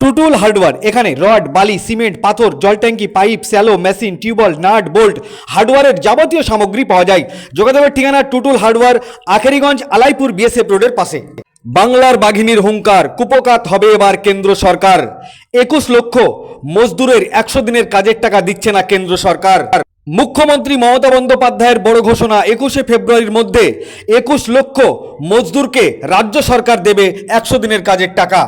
Tutul hardware এখানে rod, বালি, cement, পাথর, জল ট্যাঙ্কি, pipe, shallow, machine, tube well, nut, bolt হার্ডওয়্যারের যাবতীয় সামগ্রী পাওয়া যায়। যোগাযোগের ঠিকানা টুটুল হার্ডওয়্যার আখেরিগঞ্জ, আলাইপুর, বিএসএফ রোডের পাশে। বাংলার বাঘিনীর হুঙ্কার, কুপকাত হবে এবার কেন্দ্র সরকার। একুশ লক্ষ মজদুরের একশো দিনের কাজের টাকা দিচ্ছে না কেন্দ্র সরকার। মুখ্যমন্ত্রী মমতা বন্দ্যোপাধ্যায়ের বড় ঘোষণা একুশে ফেব্রুয়ারির মধ্যে। একুশ লক্ষ মজদুরকে রাজ্য সরকার দেবে একশো দিনের কাজের টাকা।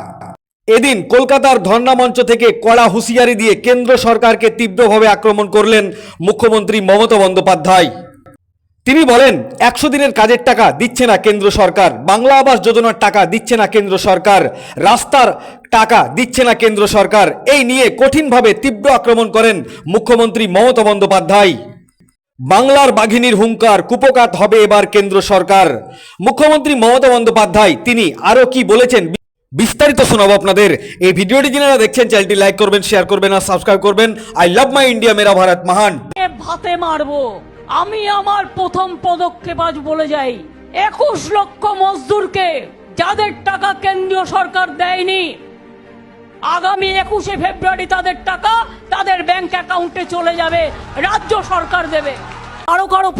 এদিন কলকাতার ধর্ণা মঞ্চ থেকে কড়া হুঁশিয়ারি দিয়ে কেন্দ্র সরকারকে তীব্রভাবে আক্রমণ করলেন মুখ্যমন্ত্রী মমতা বন্দ্যোপাধ্যায়। তিনি বলেন, একশো দিনের কাজের টাকা দিচ্ছে না কেন্দ্র সরকার, বাংলা আবাস যোজনার টাকা দিচ্ছে না কেন্দ্র সরকার, রাস্তার টাকা দিচ্ছে না কেন্দ্র সরকার। এই নিয়ে কঠিনভাবে তীব্র আক্রমণ করেন মুখ্যমন্ত্রী মমতা বন্দ্যোপাধ্যায়। বাংলার বাঘিনীর হুঙ্কার, কুপকাত হবে এবার কেন্দ্র সরকার। মুখ্যমন্ত্রী মমতা বন্দ্যোপাধ্যায়, তিনি আরও কি বলেছেন? বিস্তারিত শোনাবো আপনাদের। এই ভিডিওটি যারা দেখছেন, চ্যানেলটি লাইক করবেন, শেয়ার করবেন আর সাবস্ক্রাইব করবেন। আই লাভ মাই ইন্ডিয়া মেরা ভারত মহান ভাতে মারবো। আমি আমার প্রথম পদক্ষেপ আজ বলে যাই। একুশ লক্ষ মজদুরকে যাদের টাকা কেন্দ্রীয় সরকার দেয়নি, আগামী একুশে ফেব্রুয়ারি তাদের টাকা তাদের ব্যাংক অ্যাকাউন্টে চলে যাবে, রাজ্য সরকার দেবে। কারও কারও